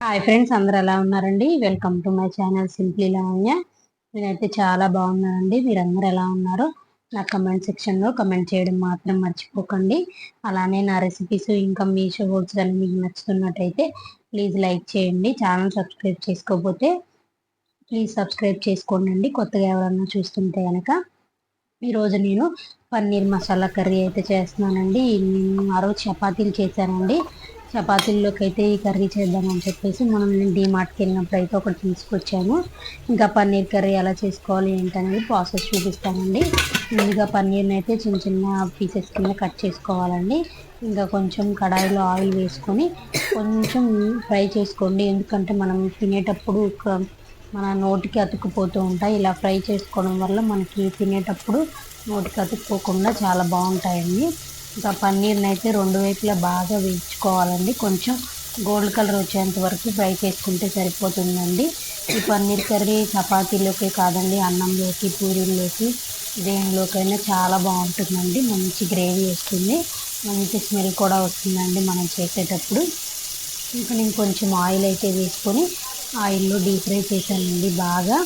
Hi friends అందరు ఎలా ఉన్నారండి? Welcome to my channel simply Lavanya నేనైతే చాలా బాగున్నానండి. మీరందరూ ఎలా ఉన్నారో? నా కమెంట్ సెక్షన్లో కమెంట్ చేయడం మాత్రం మర్చిపోకండి. అలానే నా రెసిపీస్ ఇంకా మీ షోస్ కానీ మీకు నచ్చుతున్నట్టయితే ప్లీజ్ లైక్ చేయండి. ఛానల్ సబ్స్క్రైబ్ చేసుకోకపోతే ప్లీజ్ సబ్స్క్రైబ్ చేసుకోండి కొత్తగా ఎవరన్నా చూస్తుంటే కనుక ఈరోజు నేను పన్నీర్ మసాలా కర్రీ అయితే చేస్తున్నానండి. నేను ఆ రోజు చపాతీలు చేశానండి. చపాతీల్లోకి అయితే ఈ కర్రీ చేద్దామని చెప్పేసి మనం నేను డీమార్ట్కి వెళ్ళినప్పుడు అయితే ఒకటి తీసుకొచ్చాను. ఇంకా పన్నీర్ కర్రీ ఎలా చేసుకోవాలి ఏంటనేది ప్రాసెస్ చూపిస్తానండి. ముందుగా పన్నీర్ని అయితే చిన్న చిన్న పీసెస్ కింద కట్ చేసుకోవాలండి. ఇంకా కొంచెం కడాయిలో ఆయిల్ వేసుకొని కొంచెం ఫ్రై చేసుకోండి. ఎందుకంటే మనం తినేటప్పుడు మన నోటికి అతుక్కుపోతూ ఉంటాయి. ఇలా ఫ్రై చేసుకోవడం వల్ల మనకి తినేటప్పుడు నోటికి అతుక్కోకుండా చాలా బాగుంటాయండి. ఇంకా పన్నీర్ని అయితే రెండు వైపులా బాగా వేయించుకోవాలండి. కొంచెం గోల్డ్ కలర్ వచ్చేంత వరకు ఫ్రై చేసుకుంటే సరిపోతుందండి. ఈ పన్నీర్ కర్రీ చపాతీలోకే కాదండి అన్నంలోకి పూరీల్లోకి దేనిలోకైనా చాలా బాగుంటుందండి. మంచి గ్రేవీ వస్తుంది. మంచి స్మెల్ కూడా వస్తుందండి మనం చేసేటప్పుడు. ఇంకా నేను కొంచెం ఆయిల్ అయితే వేసుకొని ఆయిల్లో డీప్ ఫ్రై చేశానండి బాగా.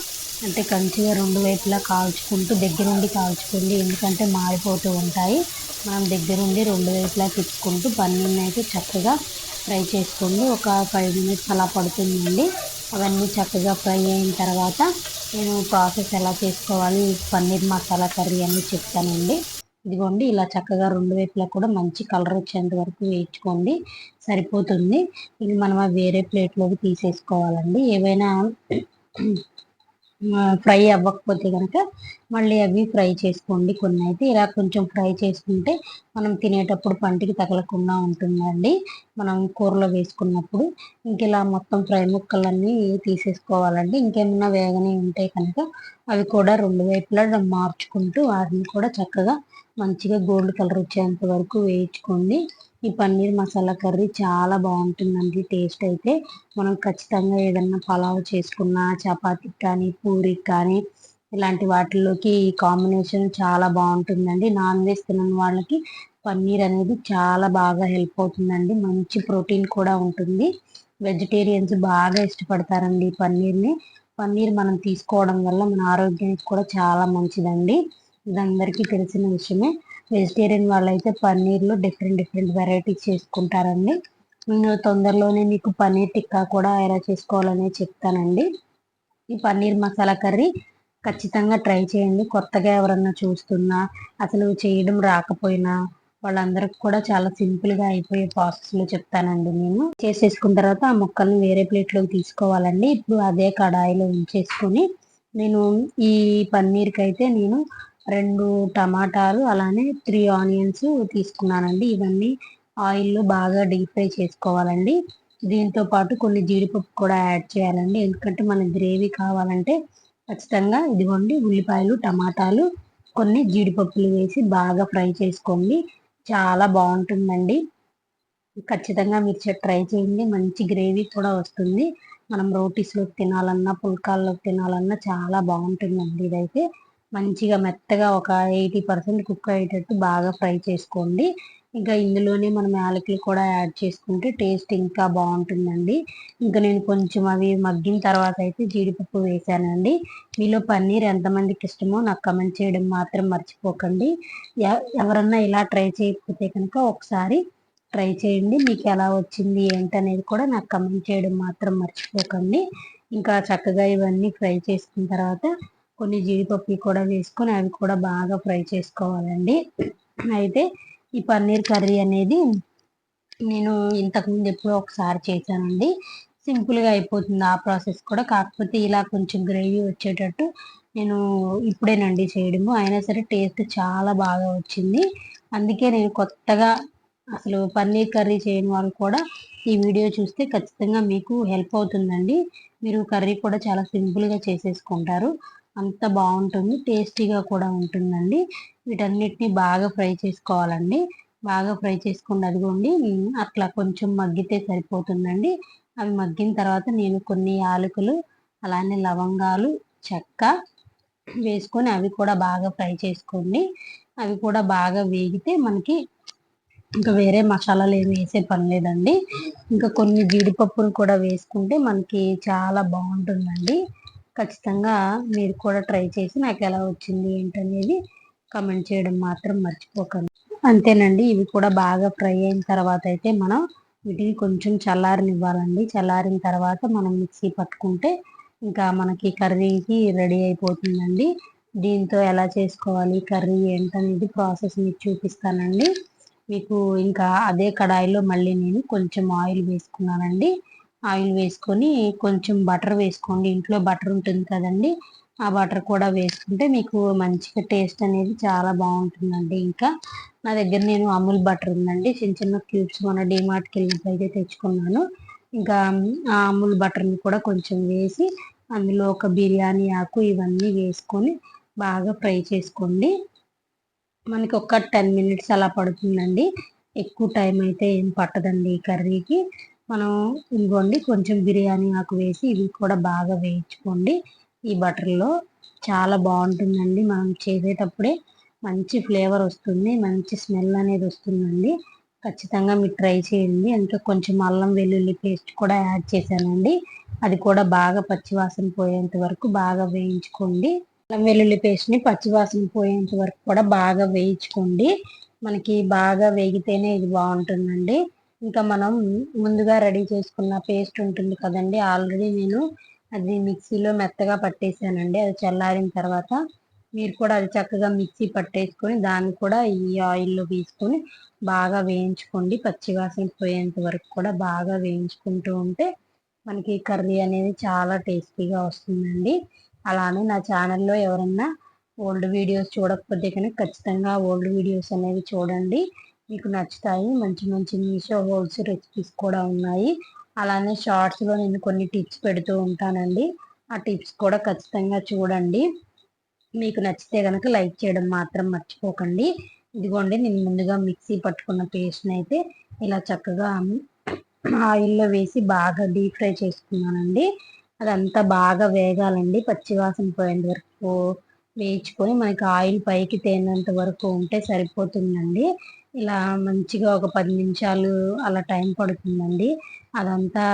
అంటే కంచిగా రెండు వైపులా కాల్చుకుంటూ దగ్గరుండి కాల్చుకోండి ఎందుకంటే మారిపోతూ ఉంటాయి. మనం దగ్గరుండి రెండు వైపులా తిప్పుకుంటూ పన్నీర్ని అయితే చక్కగా ఫ్రై చేసుకోండి. ఒక ఫైవ్ మినిట్స్ అలా పడుతుందండి. అవన్నీ చక్కగా ఫ్రై అయిన తర్వాత నేను ప్రాసెస్ ఎలా చేసుకోవాలి పన్నీర్ మసాలా కర్రీ అని చెప్తానండి. ఇదిగోండి ఇలా చక్కగా రెండు వైపులా కూడా మంచి కలర్ వచ్చేంత వరకు వేయించుకోండి. సరిపోతుంది. ఇది మనం వేరే ప్లేట్లోకి తీసేసుకోవాలండి. ఏవైనా ఫ్రై అవ్వకపోతే కనుక మళ్ళీ అవి ఫ్రై చేసుకోండి. కొన్ని అయితే ఇలా కొంచెం ఫ్రై చేసుకుంటే మనం తినేటప్పుడు పంటికి తగలకుండా ఉంటుందండి. మనం కూరలో వేసుకున్నప్పుడు ఇంక ఇలా మొత్తం ఫ్రై ముక్కలన్నీ తీసేసుకోవాలండి. ఇంకేమన్నా వేగనే ఉంటే కనుక అవి కూడా రెండు వైపులా మార్చుకుంటూ వాటిని కూడా చక్కగా మంచిగా గోల్డ్ కలర్ వచ్చేంత వరకు వేయించుకోండి. ఈ పన్నీర్ మసాలా కర్రీ చాలా బాగుంటుందండి. టేస్ట్ అయితే మనం ఖచ్చితంగా ఏదన్నా పలావ్ చేసుకున్నా చపాతీకి కానీ పూరికి కానీ ఇలాంటి వాటిల్లోకి ఈ కాంబినేషన్ చాలా బాగుంటుందండి. నాన్ వెజ్ తినని వాళ్ళకి పన్నీర్ అనేది చాలా బాగా హెల్ప్ అవుతుందండి. మంచి ప్రోటీన్ కూడా ఉంటుంది. వెజిటేరియన్స్ బాగా ఇష్టపడతారండి ఈ పన్నీర్ని. పన్నీర్ మనం తీసుకోవడం వల్ల మన ఆరోగ్యానికి కూడా చాలా మంచిదండి. ఇది అందరికీ తెలిసిన విషయమే. వెజిటేరియన్ వాళ్ళైతే పన్నీర్లో డిఫరెంట్ డిఫరెంట్ వెరైటీస్ చేసుకుంటారండి. నేను తొందరలోనే మీకు పన్నీర్ టిక్కా కూడా ఎలా చేసుకోవాలని చెప్తానండి. ఈ పన్నీర్ మసాలా కర్రీ ఖచ్చితంగా ట్రై చేయండి. కొత్తగా ఎవరన్నా చూస్తున్నా అసలు చేయడం రాకపోయినా వాళ్ళందరికి కూడా చాలా సింపుల్గా అయిపోయే ప్రాసెస్లో చెప్తానండి నేను. చేసేసుకున్న తర్వాత ఆ ముక్కల్ని వేరే ప్లేట్లోకి తీసుకోవాలండి. ఇప్పుడు అదే కడాయిలో ఉంచేసుకొని నేను ఈ పన్నీర్కి అయితే నేను రెండు టమాటాలు అలానే త్రీ ఆనియన్స్ తీసుకున్నానండి. ఇవన్నీ ఆయిల్లో బాగా డీప్ ఫ్రై చేసుకోవాలండి. దీంతో పాటు కొన్ని జీడిపప్పు కూడా యాడ్ చేయాలండి. ఎందుకంటే మన గ్రేవీ కావాలంటే ఖచ్చితంగా ఇదిగోండి ఉల్లిపాయలు టమాటాలు కొన్ని జీడిపప్పులు వేసి బాగా ఫ్రై చేసుకోండి. చాలా బాగుంటుందండి. ఖచ్చితంగా మీరు ట్రై చేయండి. మంచి గ్రేవీ కూడా వస్తుంది. మనం రోటీస్లోకి తినాలన్నా పుల్కాల్లోకి తినాలన్నా చాలా బాగుంటుందండి ఇదైతే. మంచిగా మెత్తగా ఒక ఎయిటీ పర్సెంట్ కుక్ అయ్యేటట్టు బాగా ఫ్రై చేసుకోండి. ఇంకా ఇందులోనే మనం యాలకులు కూడా యాడ్ చేసుకుంటే టేస్ట్ ఇంకా బాగుంటుందండి. ఇంకా నేను కొంచెం అవి మగ్గిన తర్వాత అయితే జీడిపప్పు వేసానండి. మీలో పన్నీర్ ఎంతమందికి ఇష్టమో నాకు కమెంట్ చేయడం మాత్రం మర్చిపోకండి. ఎవరన్నా ఇలా ట్రై చేయకపోతే కనుక ఒకసారి ట్రై చేయండి. మీకు ఎలా వచ్చింది ఏంటనేది కూడా నాకు కమెంట్ చేయడం మాత్రం మర్చిపోకండి. ఇంకా చక్కగా ఇవన్నీ ఫ్రై చేసుకున్న తర్వాత కొన్ని జీడిపప్పు కూడా వేసుకొని అవి కూడా బాగా ఫ్రై చేసుకోవాలండి. అయితే ఈ పన్నీర్ కర్రీ అనేది నేను ఇంతకుముందు ఎప్పుడో ఒకసారి చేశానండి. సింపుల్గా అయిపోతుంది ఆ ప్రాసెస్ కూడా. కాకపోతే ఇలా కొంచెం గ్రేవీ వచ్చేటట్టు నేను ఇప్పుడేనండి చేయడము. అయినా సరే టేస్ట్ చాలా బాగా వచ్చింది. అందుకే నేను కొత్తగా అసలు పన్నీర్ కర్రీ చేయని వాళ్ళు కూడా ఈ వీడియో చూస్తే ఖచ్చితంగా మీకు హెల్ప్ అవుతుందండి. మీరు కర్రీ కూడా చాలా సింపుల్గా చేసేసుకుంటారు. అంత బాగుంటుంది టేస్టీగా కూడా ఉంటుందండి. వీటన్నిటిని బాగా ఫ్రై చేసుకోవాలండి. బాగా ఫ్రై చేసుకుని అదిగోండి అట్లా కొంచెం మగ్గితే సరిపోతుందండి. అవి మగ్గిన తర్వాత నేను కొన్ని యాలకులు అలానే లవంగాలు చెక్క వేసుకొని అవి కూడా బాగా ఫ్రై చేసుకోండి. అవి కూడా బాగా వేగితే మనకి ఇంకా వేరే మసాలాలు ఏమి వేసే పని లేదండి. ఇంకా కొన్ని జీడిపప్పులు కూడా వేసుకుంటే మనకి చాలా బాగుంటుందండి. ఖచ్చితంగా మీరు కూడా ట్రై చేసి నాకు ఎలా వచ్చింది ఏంటనేది కమెంట్ చేయడం మాత్రం మర్చిపోకండి. అంతేనండి ఇవి కూడా బాగా ఫ్రై అయిన తర్వాత అయితే మనం వీటిని కొంచెం చల్లారనివ్వాలండి. చల్లారిన తర్వాత మనం మిక్సీ పట్టుకుంటే ఇంకా మనకి కర్రీకి రెడీ అయిపోతుందండి. దీంతో ఎలా చేసుకోవాలి కర్రీ ఏంటనేది ప్రాసెస్ మీకు చూపిస్తానండి. మీకు ఇంకా అదే కడాయిలో మళ్ళీ నేను కొంచెం ఆయిల్ వేసుకున్నానండి. ఆయిల్ వేసుకొని కొంచెం బటర్ వేసుకోండి. ఇంట్లో బటర్ ఉంటుంది కదండి. ఆ బటర్ కూడా వేసుకుంటే మీకు మంచిగా టేస్ట్ అనేది చాలా బాగుంటుందండి. ఇంకా నా దగ్గర నేను అమూల్ బటర్ ఉందండి. చిన్న చిన్న క్యూబ్స్ మన డిమార్ట్కి వెళ్ళినప్పుడు అయితే తెచ్చుకున్నాను. ఇంకా ఆ అమూల్ బటర్ని కూడా కొంచెం వేసి అందులో ఒక బిర్యానీ ఆకు ఇవన్నీ వేసుకొని బాగా ఫ్రై చేసుకోండి. మనకి ఒక టెన్ మినిట్స్ అలా పడుతుందండి. ఎక్కువ టైం అయితే ఏం పట్టదండి ఈ కర్రీకి. మనం ఇదిగోండి కొంచెం బిర్యానీ ఆకు వేసి ఇవి కూడా బాగా వేయించుకోండి. ఈ బటర్లో చాలా బాగుంటుందండి. మనం చేసేటప్పుడే మంచి ఫ్లేవర్ వస్తుంది మంచి స్మెల్ అనేది వస్తుందండి. ఖచ్చితంగా మీరు ట్రై చేయండి. ఇంకా కొంచెం అల్లం వెల్లుల్లి పేస్ట్ కూడా యాడ్ చేశానండి. అది కూడా బాగా పచ్చివాసన పోయేంత వరకు బాగా వేయించుకోండి. అల్లం వెల్లుల్లి పేస్ట్ని పచ్చివాసన పోయేంత వరకు కూడా బాగా వేయించుకోండి. మనకి బాగా వేగితేనే ఇది బాగుంటుందండి. ఇంకా మనం ముందుగా రెడీ చేసుకున్న పేస్ట్ ఉంటుంది కదండి. ఆల్రెడీ నేను అది మిక్సీలో మెత్తగా పట్టేసానండి. అది చల్లారిన తర్వాత మీరు కూడా అది చక్కగా మిక్సీ పట్టేసుకొని దాన్ని కూడా ఈ ఆయిల్లో తీసుకొని బాగా వేయించుకోండి. పచ్చివాసన పోయేంత వరకు కూడా బాగా వేయించుకుంటూ ఉంటే మనకి కర్రీ అనేది చాలా టేస్టీగా వస్తుందండి. అలానే నా ఛానల్లో ఎవరన్నా ఓల్డ్ వీడియోస్ చూడకపోతే కనుక ఖచ్చితంగా ఓల్డ్ వీడియోస్ అనేవి చూడండి. మీకు నచ్చుతాయి. మంచి మంచి మీషో హోల్స్ రెసిపీస్ కూడా ఉన్నాయి. అలానే షార్ట్స్లో నేను కొన్ని టిప్స్ పెడుతూ ఉంటానండి. ఆ టిప్స్ కూడా ఖచ్చితంగా చూడండి. మీకు నచ్చితే కనుక లైక్ చేయడం మాత్రం మర్చిపోకండి. ఇదిగోండి నేను ముందుగా మిక్సీ పట్టుకున్న పేస్ట్ని అయితే ఇలా చక్కగా ఆయిల్లో వేసి బాగా డీప్ ఫ్రై చేసుకున్నానండి. అదంతా బాగా వేగాలండి. పచ్చివాసన పోయేంత వరకు వేయించుకొని మనకి ఆయిల్ పైకి తేనంత వరకు ఉంటే సరిపోతుందండి. ఇలా మంచిగా ఒక పది నిమిషాలు అలా టైం పడుతుందండి. అదంతా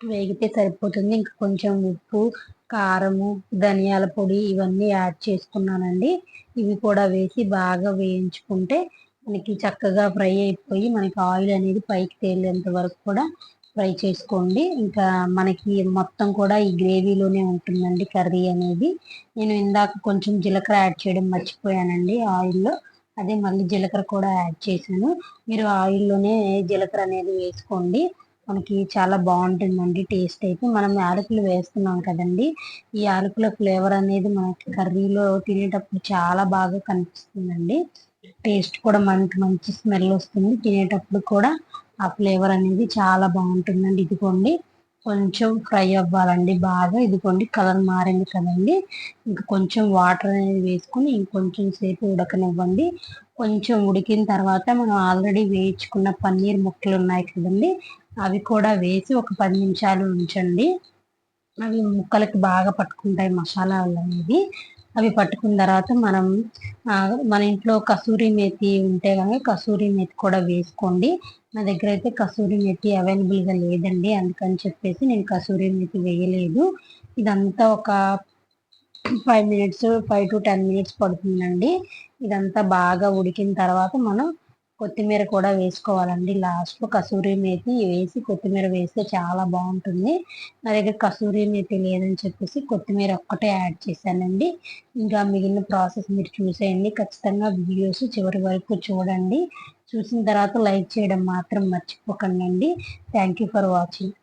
వేగితే సరిపోతుంది. ఇంకా కొంచెం ఉప్పు కారము ధనియాల పొడి ఇవన్నీ యాడ్ చేసుకున్నానండి. ఇవి కూడా వేసి బాగా వేయించుకుంటే మనకి చక్కగా ఫ్రై అయిపోయి మనకి ఆయిల్ అనేది పైకి తేలేంత వరకు కూడా ఫ్రై చేసుకోండి. ఇంకా మనకి మొత్తం కూడా ఈ గ్రేవీలోనే ఉంటుందండి కర్రీ అనేది. నేను ఇందాక కొంచెం జీలకర్ర యాడ్ చేయడం మర్చిపోయానండి ఆయిల్లో. అదే మళ్ళీ జీలకర్ర కూడా యాడ్ చేశాను. మీరు ఆయిల్లోనే జీలకర్ర అనేది వేసుకోండి. మనకి చాలా బాగుంటుందండి టేస్ట్ అయితే. మనం యాలకులు వేస్తున్నాం కదండి. ఈ యాలకుల ఫ్లేవర్ అనేది మనకి కర్రీలో తినేటప్పుడు చాలా బాగా కనిపిస్తుందండి. టేస్ట్ కూడా మనకి మంచి స్మెల్ వస్తుంది. తినేటప్పుడు కూడా ఆ ఫ్లేవర్ అనేది చాలా బాగుంటుందండి. ఇదిగోండి. కొంచెం ఫ్రై అవ్వాలండి బాగా. ఇదిగోండి కలర్ మారింది కదండి. ఇంకా కొంచెం వాటర్ అనేది వేసుకొని ఇంకొంచెం సేపు ఉడకనివ్వండి. కొంచెం ఉడికిన తర్వాత మనం ఆల్రెడీ వేయించుకున్న పన్నీర్ ముక్కలు ఉన్నాయి కదండి. అవి కూడా వేసి ఒక పది నిమిషాలు ఉంచండి. అవి ముక్కలకి బాగా పట్టుకుంటాయి మసాలాలు అనేది అవి పట్టుకున్న తర్వాత మనం మన ఇంట్లో కసూరి మేతి ఉంటే కనుక కసూరి మేతి కూడా వేసుకోండి. నా దగ్గర అయితే కసూరి మేతి అవైలబుల్గా లేదండి. అందుకని చెప్పేసి నేను కసూరి మేతి వేయలేదు. ఇదంతా ఒక five minutes five to ten minutes పడుతుందండి. ఇదంతా బాగా ఉడికిన తర్వాత మనం కొత్తిమీర కూడా వేసుకోవాలండి. లాస్ట్లో కసూరి మేతి వేసి కొత్తిమీర వేస్తే చాలా బాగుంటుంది. నా దగ్గర కసూరి మేతి లేదని చెప్పేసి కొత్తిమీర ఒక్కటే యాడ్ చేశానండి. ఇంకా మిగిలిన ప్రాసెస్ మీరు చూసేయండి. ఖచ్చితంగా వీడియోస్ చివరి వరకు చూడండి. చూసిన తర్వాత లైక్ చేయడం మాత్రం మర్చిపోకండి థ్యాంక్ యూ ఫర్ వాచింగ్.